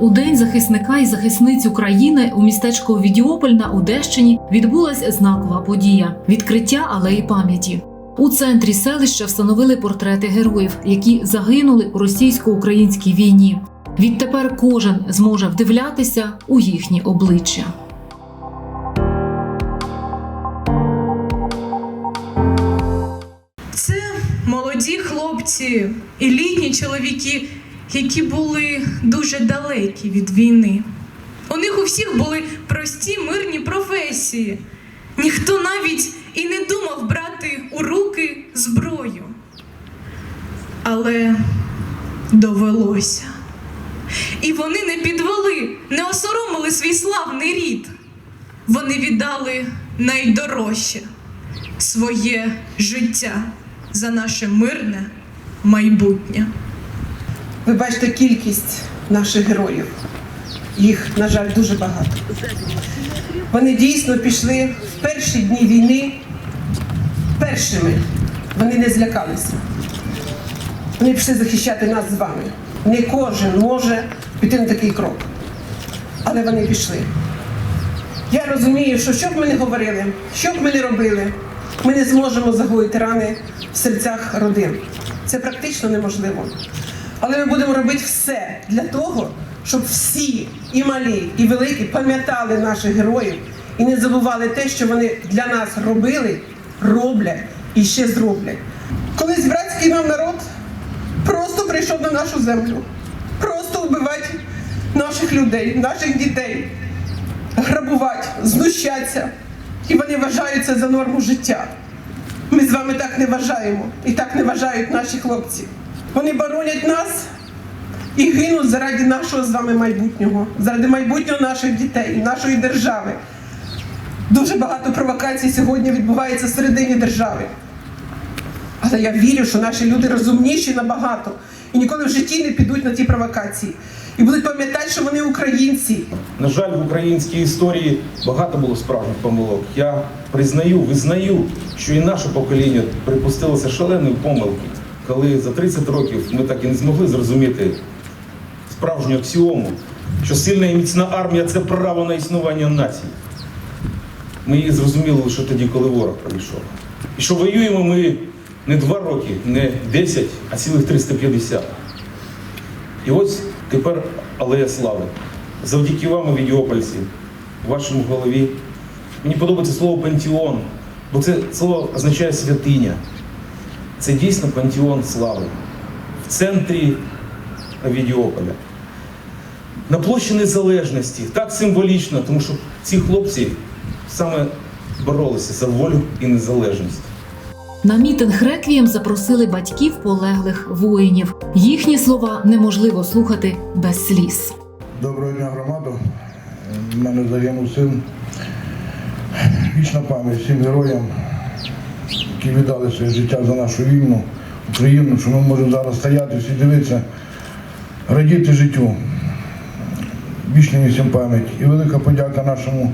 У день захисника і захисниць України у містечку Відіополь на Одещині відбулася знакова подія відкриття алеї пам'яті. У центрі селища встановили портрети героїв, які загинули у російсько-українській війні. Відтепер кожен зможе вдивлятися у їхні обличчя. Це молоді хлопці і літні чоловіки, які були дуже далекі від війни. У них у всіх були прості мирні професії. Ніхто навіть і не думав брати у руки зброю. Але довелося. І вони не підвели, не осоромили свій славний рід. Вони віддали найдорожче своє життя за наше мирне майбутнє. Ви бачите кількість наших героїв. Їх, на жаль, дуже багато. Вони дійсно пішли в перші дні війни першими. Вони не злякалися. Вони пішли захищати нас з вами. Не кожен може піти на такий крок. Але вони пішли. Я розумію, що що б ми не говорили, що б ми не робили, ми не зможемо загоїти рани в серцях родин. Це практично неможливо. Але ми будемо робити все для того, щоб всі, і малі, і великі, пам'ятали наших героїв і не забували те, що вони для нас робили, роблять і ще зроблять. Колись братський нам народ просто прийшов на нашу землю, просто вбивати наших людей, наших дітей, грабувати, знущатися. І вони вважають це за норму життя. Ми з вами так не вважаємо. І так не вважають наші хлопці. Вони боронять нас і гинуть заради нашого з вами майбутнього, заради майбутнього наших дітей, нашої держави. Дуже багато провокацій сьогодні відбувається всередині держави. Але я вірю, що наші люди розумніші набагато і ніколи в житті не підуть на ті провокації. І будуть пам'ятати, що вони українці, На жаль, в українській історії багато було справжніх помилок. Я признаю, визнаю, що і наше покоління припустилося шаленої помилки, коли за 30 років ми так і не змогли зрозуміти справжню аксіому, що сильна і міцна армія це право на існування нації. Ми її зрозуміли лише тоді, коли ворог прийшов. І що воюємо ми не два роки, не 10, а цілих 350. І ось тепер Алея Слави. Завдяки вам, відіопольці, в вашому голові. Мені подобається слово пантеон, бо це слово означає святиня. Це дійсно пантеон слави в центрі Авідіополя. На площі Незалежності, так символічно, тому що ці хлопці саме боролися за волю і незалежність. На мітинг реквієм запросили батьків полеглих воїнів. Їхні слова неможливо слухати без сліз. Доброго дня, громаду. Мене загинув син. Вічна пам'ять всім героям, які віддали своє життя за нашу вільну Україну, що ми можемо зараз стояти, всі дивитися, радіти життю. Вічна всім пам'ять. І велика подяка нашому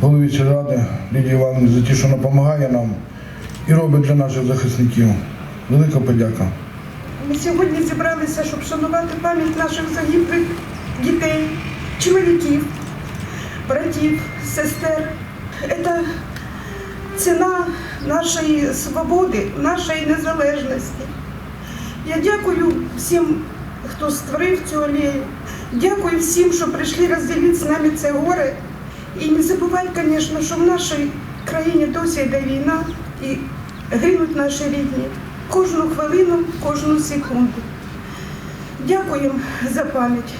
голові сільради Лідії Івановні за те, що допомагає нам і робить для наших захисників. Велика подяка. Ми сьогодні зібралися, щоб шанувати пам'ять наших загиблих дітей, чоловіків, братів, сестер. Це ціна нашої свободи, нашої незалежності. Я дякую всім, хто створив цю алею. Дякую всім, що прийшли розділити з нами це горе. І не забувайте, звісно, що в нашій країні досі йде війна і гинуть наші рідні. Кожну хвилину, кожну секунду. Дякуємо за пам'ять.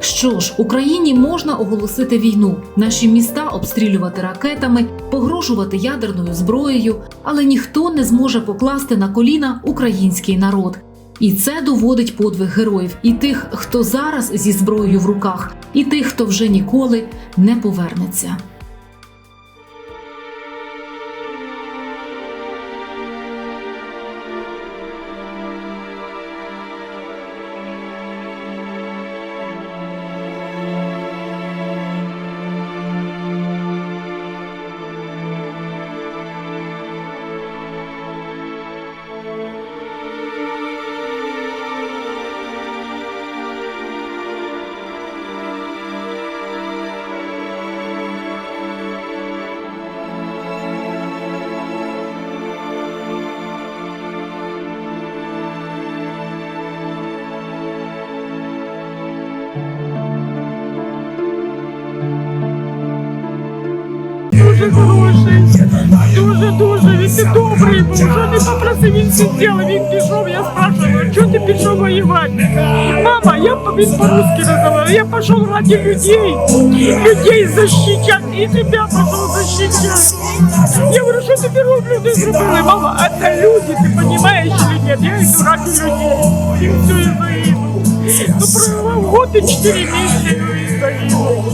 Що ж, Україні можна оголосити війну, наші міста обстрілювати ракетами, погрожувати ядерною зброєю, але ніхто не зможе покласти на коліна український народ. І це доводить подвиг героїв і тих, хто зараз зі зброєю в руках, і тих, хто вже ніколи не повернеться. дуже хороший. Дуже дуже він ти добрий був. Що ти попросив, він сидів, він пішов. Я спрашиваю, чого ти пішов воювати? Мама, я по- він по-русски називаю. Я пішов ради людей. Людей защищать і тебе пішов защищать. Я говорю, що тобі люди зробили? Мама, а це люди, ти розумієш чи ні? Я йду ради людей. І все, я загинув. Ну, провел год і 4 місяці, ну і загинув.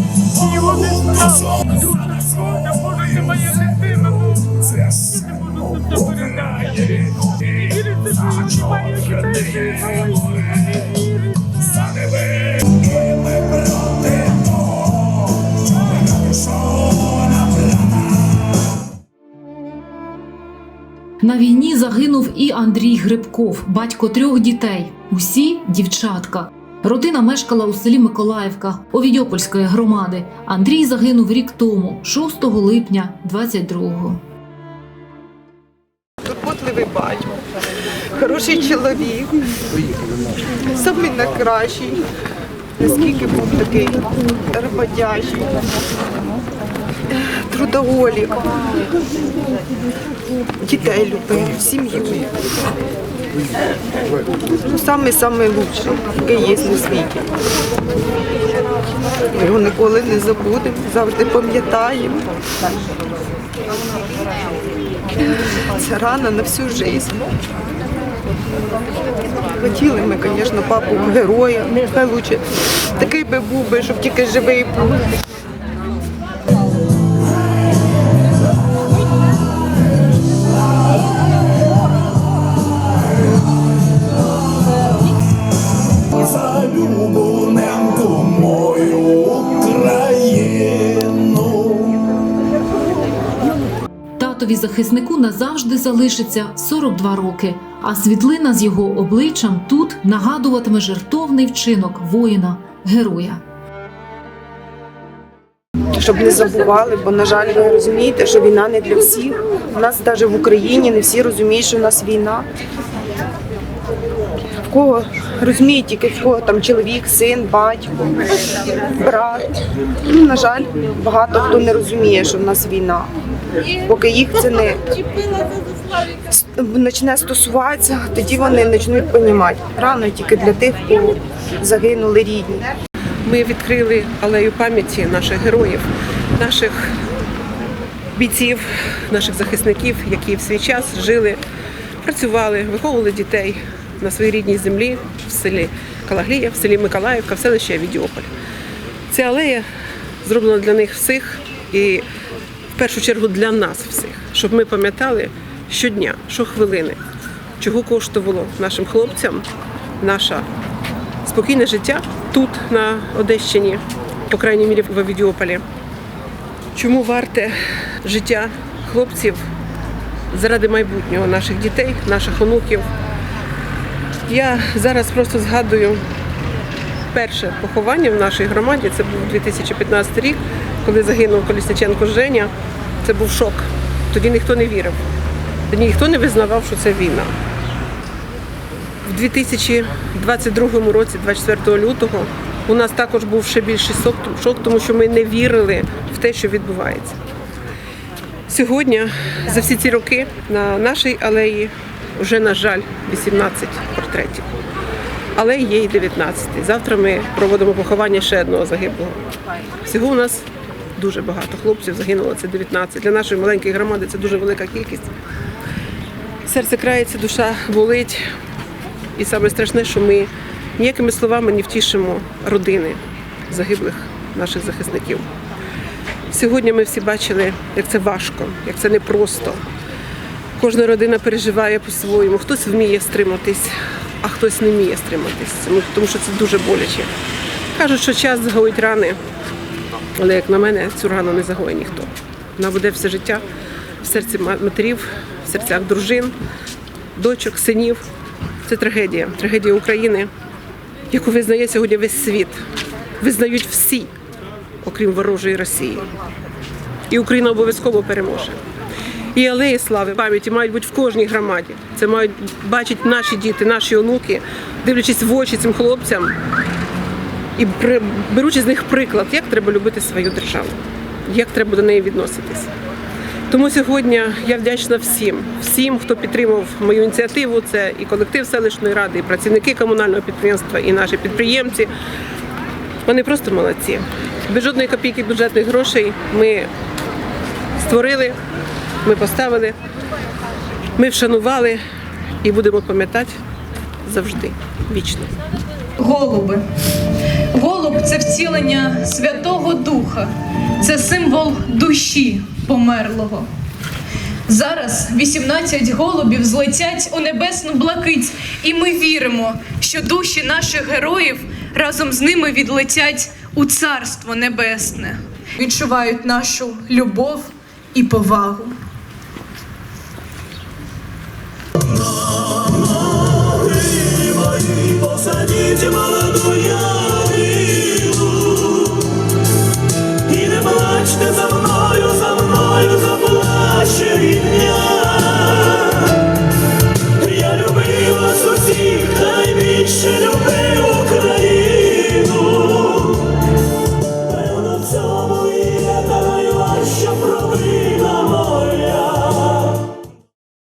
І його не стало. Дуже шкода, може, ти моя на війні. На війні загинув і Андрій Грибков, батько трьох дітей. Усі дівчатка. Родина мешкала у селі Миколаївка Овідьопольської громади. Андрій загинув рік тому, 6 липня 22-го. турботливий батько, хороший чоловік, самий найкращий, наскільки був такий роботящий, трудоголік, дітей любив, сім'ю. Ну, самий самий лучший, який є на світі. Ми його ніколи не забудемо, завжди пам'ятаємо. Це рана на всю життя. Хотіли ми, звісно, папу героя. Хай лучше такий би був би, щоб тільки живий був. Захиснику назавжди залишиться 42 роки, а світлина з його обличчям тут нагадуватиме жертовний вчинок воїна, героя. Щоб не забували, бо, на жаль, ви розумієте, що війна не для всіх. У нас навіть в Україні не всі розуміють, що у нас війна. В кого розуміють тільки в кого там чоловік, син, батько, брат. Ну, на жаль, багато хто не розуміє, що в нас війна. Поки їх це не почне стосуватися, тоді вони почнуть розуміти. Рано тільки для тих, кого загинули рідні. Ми відкрили алею пам'яті наших героїв, наших бійців, наших захисників, які в свій час жили, працювали, виховували дітей на своїй рідній землі в селі Калаглія, в селі Миколаївка, в селищі Авідіополь. Ця алея зроблена для них всіх і першу чергу для нас всіх, щоб ми пам'ятали щодня, щохвилини, чого коштувало нашим хлопцям наша спокійне життя тут, на Одещині, по крайній мірі в Авідіополі. Чому варте життя хлопців заради майбутнього наших дітей, наших онуків? Я зараз просто згадую перше поховання в нашій громаді. Це був 2015 рік, коли загинув Колісниченко Женя. Це був шок. Тоді ніхто не вірив. Тоді ніхто не визнавав, що це війна. В 2022 році, 24 лютого, у нас також був ще більший шок, тому що ми не вірили в те, що відбувається. Сьогодні, за всі ці роки, на нашій алеї вже, на жаль, 18 портретів. Але є і 19. Завтра ми проводимо поховання ще одного загиблого. Всього у нас дуже багато хлопців загинуло, це 19. Для нашої маленької громади це дуже велика кількість. Серце крається, душа болить. І саме страшне, що ми ніякими словами не втішимо родини загиблих наших захисників. Сьогодні ми всі бачили, як це важко, як це непросто. Кожна родина переживає по-своєму. Хтось вміє стриматись, а хтось не вміє стриматись, Ну, тому що це дуже боляче. Кажуть, що час загоїть рани, але як на мене, цю рану не загоє ніхто. Вона буде все життя в серці матерів, в серцях дружин, дочок, синів. Це трагедія, трагедія України, яку визнає сьогодні весь світ. Визнають всі, окрім ворожої Росії. І Україна обов'язково переможе. І алеї слави пам'яті мають бути в кожній громаді. Це мають бачити наші діти, наші онуки, дивлячись в очі цим хлопцям і беручи з них приклад, як треба любити свою державу, як треба до неї відноситись. Тому сьогодні я вдячна всім, всім, хто підтримав мою ініціативу. Це і колектив селищної ради, і працівники комунального підприємства, і наші підприємці. Вони просто молодці. Без жодної копійки бюджетних грошей ми створили, ми поставили, ми вшанували і будемо пам'ятати завжди, вічно. Голуби. Голуб це втілення Святого Духа, це символ душі померлого. Зараз 18 голубів злетять у небесну блакить, і ми віримо, що душі наших героїв разом з ними відлетять у Царство Небесне, відчувають нашу любов і повагу. Посадите молодую ялину И не плачьте за мною